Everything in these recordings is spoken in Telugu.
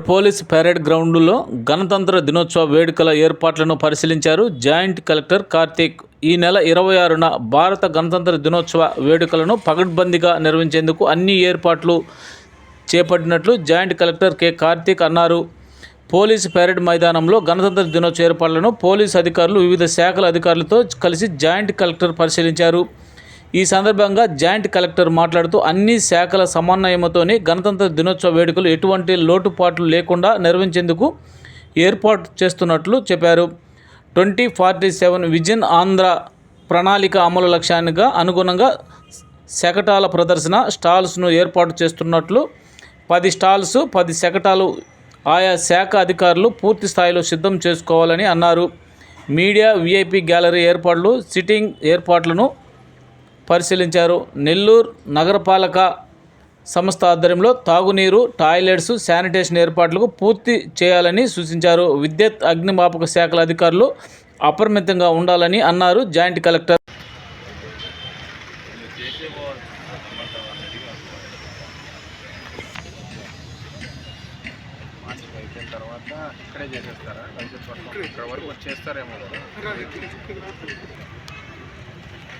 పోలీస్ పరేడ్ గ్రౌండ్లో గణతంత్ర దినోత్సవ వేడుకల ఏర్పాట్లను పరిశీలించారు జాయింట్ కలెక్టర్ కార్తీక్. ఈ నెల ఇరవై ఆరున భారత గణతంత్ర దినోత్సవ వేడుకలను పగడ్బందీగా నిర్వహించేందుకు అన్ని ఏర్పాట్లు చేపట్టినట్లు జాయింట్ కలెక్టర్ కె. కార్తీక్ అన్నారు. పోలీసు పరేడ్ మైదానంలో గణతంత్ర దినోత్సవ ఏర్పాట్లను పోలీసు అధికారులు వివిధ శాఖల అధికారులతో కలిసి జాయింట్ కలెక్టర్ పరిశీలించారు. ఈ సందర్భంగా జాయింట్ కలెక్టర్ మాట్లాడుతూ అన్ని శాఖల సమన్వయంతోనే గణతంత్ర దినోత్సవ వేడుకలు ఎటువంటి లోటుపాట్లు లేకుండా నిర్వహించేందుకు ఏర్పాటు చేస్తున్నట్లు చెప్పారు. Twenty forty seven vision Andhra ప్రణాళిక అమలు లక్ష్యానికి అనుగుణంగా శకటాల ప్రదర్శన స్టాల్స్ను ఏర్పాటు చేస్తున్నట్లు పది స్టాల్స్ పది శకటాలు ఆయా శాఖ అధికారులు పూర్తి స్థాయిలో సిద్ధం చేసుకోవాలని అన్నారు. మీడియా విఐపి గ్యాలరీ ఏర్పాట్లు సిట్టింగ్ ఏర్పాట్లను పరిశీలించారు. నెల్లూరు నగరపాలక సంస్థ ఆధ్వర్యంలో తాగునీరు టాయిలెట్స్ శానిటేషన్ ఏర్పాట్లకు పూర్తి చేయాలని సూచించారు. విద్యుత్ అగ్నిమాపక శాఖల అధికారులు అప్రమత్తంగా ఉండాలని అన్నారు జాయింట్ కలెక్టర్. తర్వాత ఇక్కడే చేసేస్తారా? ఇక్కడ వరకు వచ్చేస్తారేమో కదా.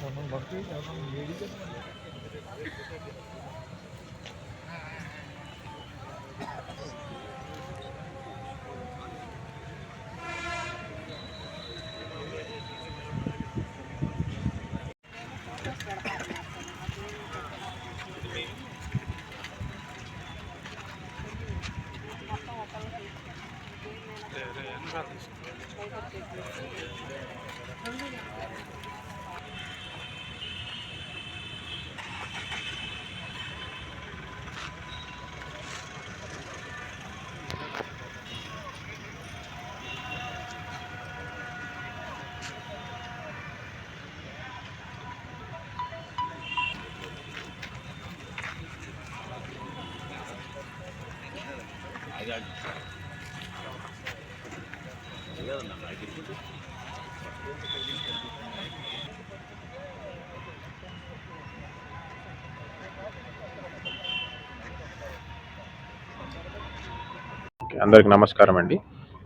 Tamam bakıyoruz adam yeri de point సరిపోతుంది అంటే ఓకే, అందరికి నమస్కారం అండి.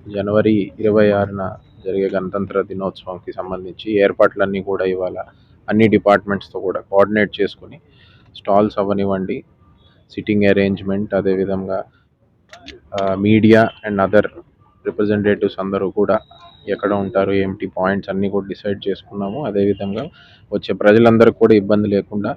జనవరి ఇరవై ఆరున జరిగే గణతంత్ర దినోత్సవంకి సంబంధించి ఏర్పాట్లన్నీ కూడా ఇవాళ అన్ని డిపార్ట్మెంట్స్తో కూడా కోఆర్డినేట్ చేసుకుని స్టాల్స్ అవ్వనివ్వండి. సిట్టింగ్ అరేంజ్మెంట్ అదేవిధంగా మీడియా అండ్ అదర్ రిప్రజెంటేటివ్స్ అందరూ కూడా ఎక్కడ ఉంటారు ఏమిటి పాయింట్స్ అన్నీ కూడా డిసైడ్ చేసుకున్నాము. అదేవిధంగా వచ్చే ప్రజలందరికీ కూడా ఇబ్బంది లేకుండా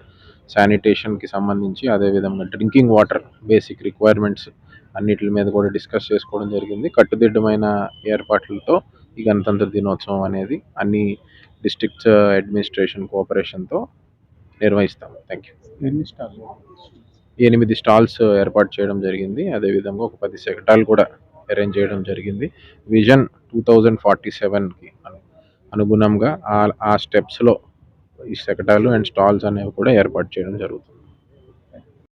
శానిటేషన్కి సంబంధించి అదేవిధంగా డ్రింకింగ్ వాటర్ బేసిక్ రిక్వైర్మెంట్స్ అన్నిటి మీద కూడా డిస్కస్ చేసుకోవడం జరిగింది. కట్టుదిట్టమైన ఏర్పాట్లతో ఈ గణతంత్ర దినోత్సవం అనేది అన్ని డిస్ట్రిక్ట్స్ అడ్మినిస్ట్రేషన్ కోఆపరేషన్తో నిర్వహిస్తాము థ్యాంక్ యూ. ఎన్ని స్టార్లు ఎనిమిది స్టాల్స్ ఏర్పాటు చేయడం జరిగింది. అదేవిధంగా ఒక పది శకటాలు కూడా అరేంజ్ చేయడం జరిగింది. విజన్ టూ థౌజండ్ ఫార్టీ సెవెన్కి అనుగుణంగా ఆ ఆ స్టెప్స్లో ఈ శకటాలు అండ్ స్టాల్స్ అనేవి కూడా ఏర్పాటు చేయడం జరుగుతుంది.